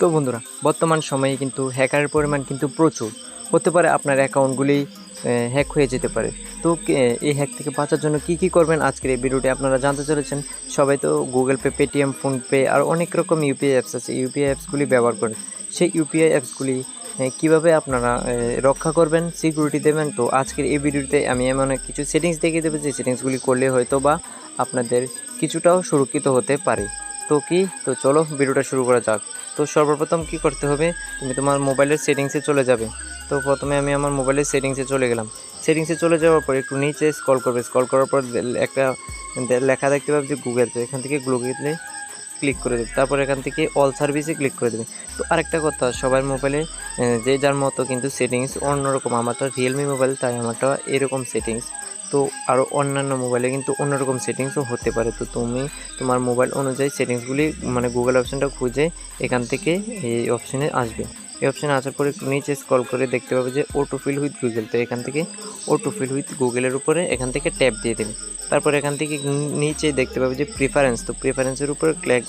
তো বন্ধুরা, বর্তমান সময়ে কিন্তু হ্যাকারের পরিমাণ কিন্তু প্রচুর। হতে পারে আপনার অ্যাকাউন্টগুলি হ্যাক হয়ে যেতে পারে। তো এই হ্যাক থেকে বাঁচার জন্য কি কি করবেন? আজকের এই ভিডিওটি আপনারা জানতে চলেছেন। সবাই তো গুগল পে পেটিএম ফোনপে আর অনেক রকম ইউপিআই অ্যাপস আছে। ইউপিআই অ্যাপসগুলি ব্যবহার করেন। সেই ইউপিআই অ্যাপসগুলি কীভাবে আপনারা রক্ষা করবেন সিকিউরিটি দেবেন? তো, আজকের এই ভিডিওতে আমি এমন কিছু সেটিংস দেখিয়ে দেবো। যে সেটিংসগুলি করলে হয়তো বা আপনাদের কিছুটাও সুরক্ষিত হতে পারে। তো কি? তো চলো ভিডিওটা শুরু করা যাক। তো সর্বপ্রথম কি করতে হবে? তুমি তোমার মোবাইলের সেটিংসে চলে যাবে। তো প্রথমে আমি আমার মোবাইলের সেটিংসে চলে গেলাম। সেটিংসে চলে যাওয়ার পর একটু নিচে স্ক্রল করবে। স্ক্রল করার পর একটা লেখা দেখতে পাবে যে গুগল তো এখান থেকে গুগলে ক্লিক করে দেবে। তারপর এখান থেকে অল সার্ভিসে ক্লিক করে দেবে। তো আরেকটা কথা, সবার মোবাইলে যে যার মতো কিন্তু সেটিংস অন্যরকম। আমারটা রিয়েলমি মোবাইল তাই আমারটা এরকম সেটিংস তো আরও অন্যান্য মোবাইলে কিন্তু অন্যরকম সেটিংসও হতে পারে। তো তুমি তোমার মোবাইল অনুযায়ী সেটিংসগুলি মানে গুগল অপশানটা খুঁজে এখান থেকে এই অপশানে আসবে। এই অপশানে আসার পরে নিচে স্ক্রল করে দেখতে পাবে যে অটো ফিল উইথ গুগল তো এখান থেকে অটো ফিল উইথ গুগলের উপরে এখান থেকে ট্যাপ দিয়ে দেবে। তারপর এখান থেকে নিচে দেখতে পাবে যে প্রিফারেন্স তো প্রিফারেন্সের উপরে ক্লিক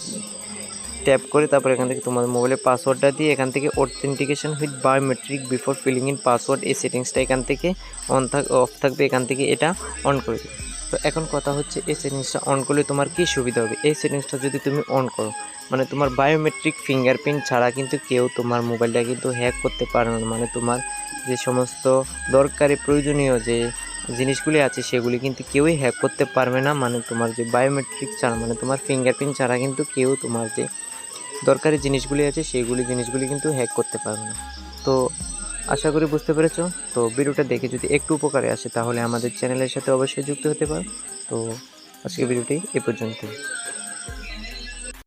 ট্যাপ করে তারপর এখান থেকে তোমার মোবাইলের পাসওয়ার্ডটা দিয়ে এখান থেকে authentication with biometric before filling in password এই সেটিংসটা এখান থেকে অন থাক অফ থাকবে, এখান থেকে এটা অন করে দেবে। তো এখন কথা হচ্ছে এই সেটিংসটা অন করলে তোমার কী সুবিধা হবে? এই সেটিংসটা যদি তুমি অন করো মানে তোমার বায়োমেট্রিক ফিঙ্গারপ্রিন্ট ছাড়া কিন্তু কেউ তোমার মোবাইলটা কিন্তু হ্যাক করতে পারে না। মানে তোমার যে সমস্ত দরকারি প্রয়োজনীয় যে জিনিসগুলি আছে, সেগুলি কিন্তু কেউই হ্যাক করতে পারবে না। মানে তোমার যে বায়োমেট্রিক ছাড়া মানে তোমার ফিঙ্গারপ্রিন্ট ছাড়া কিন্তু কেউ তোমার যে দরকারি জিনিসগুলি আছে, সেইগুলি জিনিসগুলি কিন্তু হ্যাক করতে পারবে না। তো আশা করি বুঝতে পেরেছ। তো ভিডিওটা দেখে যদি একটু উপকারে আসে, তাহলে আমাদের চ্যানেলের সাথে অবশ্যই যুক্ত হতে পারো। তো আজকে ভিডিওটি এ পর্যন্তই।